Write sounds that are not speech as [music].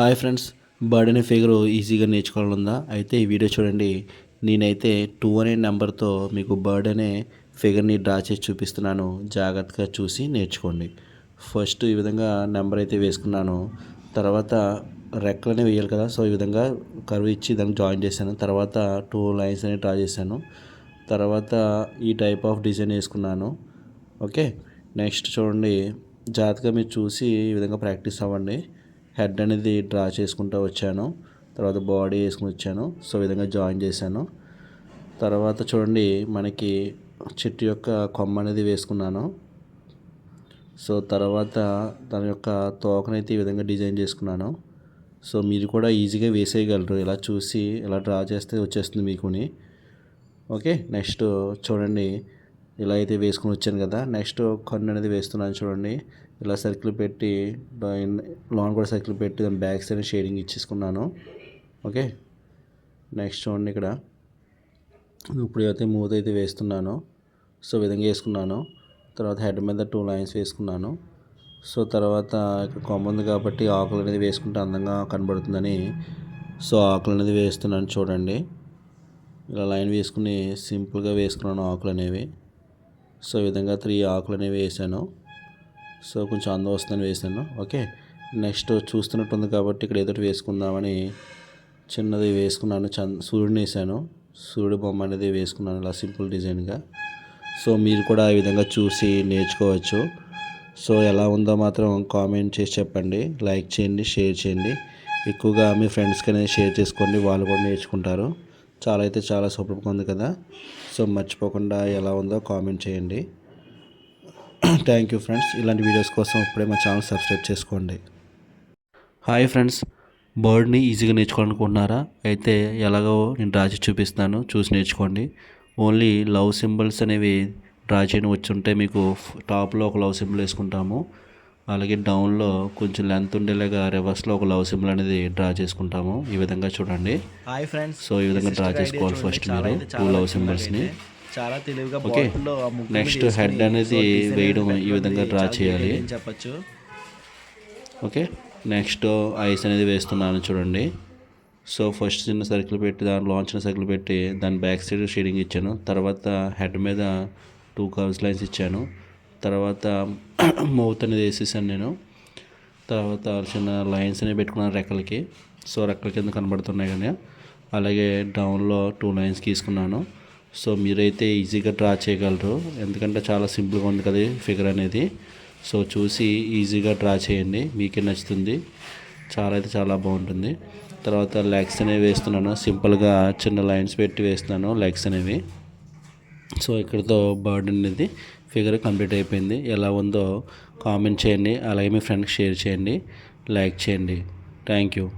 Hi friends bird అనే figure ఈజీగా నేర్చుకోవాలనుందా? అయితే ఈ వీడియో చూడండి. నేనైతే టూ అనే నెంబర్తో మీకు బర్డ్ అనే ఫిగర్ని డ్రా చేసి చూపిస్తున్నాను. జాగ్రత్తగా చూసి నేర్చుకోండి. ఫస్ట్ ఈ విధంగా నెంబర్ అయితే వేసుకున్నాను. తర్వాత రెక్కలనే వేయాలి కదా సో ఈ విధంగా కర్వ్ ఇచ్చి దానికి జాయిన్ చేశాను. తర్వాత టూ లైన్స్ అనేవి డ్రా చేశాను. తర్వాత ఈ టైప్ ఆఫ్ డిజైన్ వేసుకున్నాను. ఓకే నెక్స్ట్ చూడండి. జాగ్రత్తగా మీరు చూసి ఈ విధంగా ప్రాక్టీస్ అవ్వండి. హెడ్ అనేది డ్రా చేసుకుంటూ వచ్చాను. తర్వాత బాడీ వేసుకుని వచ్చాను. సో విధంగా జాయిన్ చేశాను. తర్వాత చూడండి మనకి చెట్టు యొక్క కొమ్మ అనేది వేసుకున్నాను. సో తర్వాత దాని యొక్క తోకనైతే ఈ విధంగా డిజైన్ చేసుకున్నాను. సో మీరు కూడా ఈజీగా వేసేయగలరు. ఇలా చూసి ఇలా డ్రా చేస్తే వచ్చేస్తుంది మీకుని. ఓకే నెక్స్ట్ చూడండి. ఇలా అయితే వేసుకుని వచ్చాను కదా. నెక్స్ట్ కన్ను అనేది వేస్తున్నాను చూడండి. ఇలా సర్కిల్ పెట్టి లోన్ కూడా సర్కిల్ పెట్టి దాని బ్యాక్ సైడ్ షేడింగ్ ఇచ్చేసుకున్నాను. ఓకే నెక్స్ట్ చూడండి ఇక్కడ. ఇప్పుడు అయితే మూత అయితే వేస్తున్నాను. సో విధంగా వేసుకున్నాను. తర్వాత హెడ్ మీద టూ లైన్స్ వేసుకున్నాను. సో తర్వాత ఇక్కడ కొమ్మ ఉంది కాబట్టి ఆకులు అనేది వేసుకుంటే అందంగా కనబడుతుందని. సో ఆకులు అనేది వేస్తున్నాను చూడండి. ఇలా లైన్ వేసుకుని సింపుల్గా వేసుకున్నాను ఆకులు అనేవి. సో ఈ విధంగా త్రీ ఆకులు అనేవి వేసాను. సో కొంచెం అందం వస్తుందని వేసాను. ఓకే నెక్స్ట్ చూస్తున్నట్టుంది కాబట్టి ఇక్కడ ఏదో వేసుకుందామని చిన్నది వేసుకున్నాను. చంద సూర్యుడిని వేసాను. సూర్యుడు బొమ్మ అనేది వేసుకున్నాను ఇలా సింపుల్ డిజైన్గా. సో మీరు కూడా ఈ విధంగా చూసి నేర్చుకోవచ్చు. సో ఎలా ఉందో మాత్రం కామెంట్ చేసి చెప్పండి. లైక్ చేయండి షేర్ చేయండి. ఎక్కువగా మీ ఫ్రెండ్స్కి అనేది షేర్ చేసుకోండి. వాళ్ళు కూడా నేర్చుకుంటారు. చాలా అయితే చాలా సూపర్గా ఉంది కదా. సో మర్చిపోకుండా ఎలా ఉందో కామెంట్ చేయండి. థ్యాంక్ యూ ఫ్రెండ్స్ ఇలాంటి వీడియోస్ కోసం ఇప్పుడే మా ఛానల్ సబ్స్క్రైబ్ చేసుకోండి. హాయ్ ఫ్రెండ్స్ బర్డ్ని ఈజీగా నేర్చుకోవాలనుకుంటున్నారా? అయితే ఎలాగో నేను డ్రా చేసి చూపిస్తాను చూసి నేర్చుకోండి. ఓన్లీ లవ్ సింబల్స్ అనేవి డ్రా చేయడం వచ్చి ఉంటే మీకు టాప్లో ఒక లవ్ సింబల్ వేసుకుంటాము. అలాగే డౌన్లో కొంచెం లెంత్ ఉండేలాగా రివర్స్లో ఒక లవ్ సింబల్ అనేది డ్రా చేసుకుంటాము. ఈ విధంగా చూడండి. హాయ్ ఫ్రెండ్స్ సో ఈ విధంగా డ్రా చేసుకోవాలి ఫస్ట్ మీరు టూ లవ్ సింబల్స్ని చాలా తెలివిగా ఓకే నెక్స్ట్ హెడ్ అనేది వేయడం ఈ విధంగా. డ్రా చేయాలి. చెప్పొచ్చు? ఓకే నెక్స్ట్ ఐస్ అనేది వేస్తున్నాను చూడండి. సో ఫస్ట్ చిన్న సర్కిల్ పెట్టి దాంట్లో చిన్న సర్కిల్ పెట్టి దాని బ్యాక్ సైడ్ షేడింగ్ ఇచ్చాను. తర్వాత హెడ్ మీద టూ కర్వ్స్ లైన్స్ ఇచ్చాను. తర్వాత [clears throat] మౌత్ అనేది వేసేసాను నేను. తర్వాత చిన్న లైన్స్ అనేవి పెట్టుకున్నాను రెక్కలకి. సో రెక్కల కింద కనబడుతున్నాయి కానీ. అలాగే డౌన్లో టూ లైన్స్ గీసుకున్నాను. సో మీరైతే ఈజీగా డ్రా చేయగలరు. ఎందుకంటే చాలా సింపుల్గా ఉంది కదా ఫిగర్ అనేది. సో చూసి ఈజీగా డ్రా చేయండి. మీకే నచ్చుతుంది. చాలా అయితే చాలా బాగుంటుంది. తర్వాత లెగ్స్ అనేవి వేస్తున్నాను. సింపుల్గా చిన్న లైన్స్ పెట్టి వేస్తున్నాను లెగ్స్ అనేవి. సో ఇక్కడతో బర్డ్ అనేది ఫిగర్ కంప్లీట్ అయిపోయింది. ఎలా ఉందో కామెంట్ చేయండి. అలాగే మీ ఫ్రెండ్కి షేర్ చేయండి. లైక్ చేయండి. Thank you.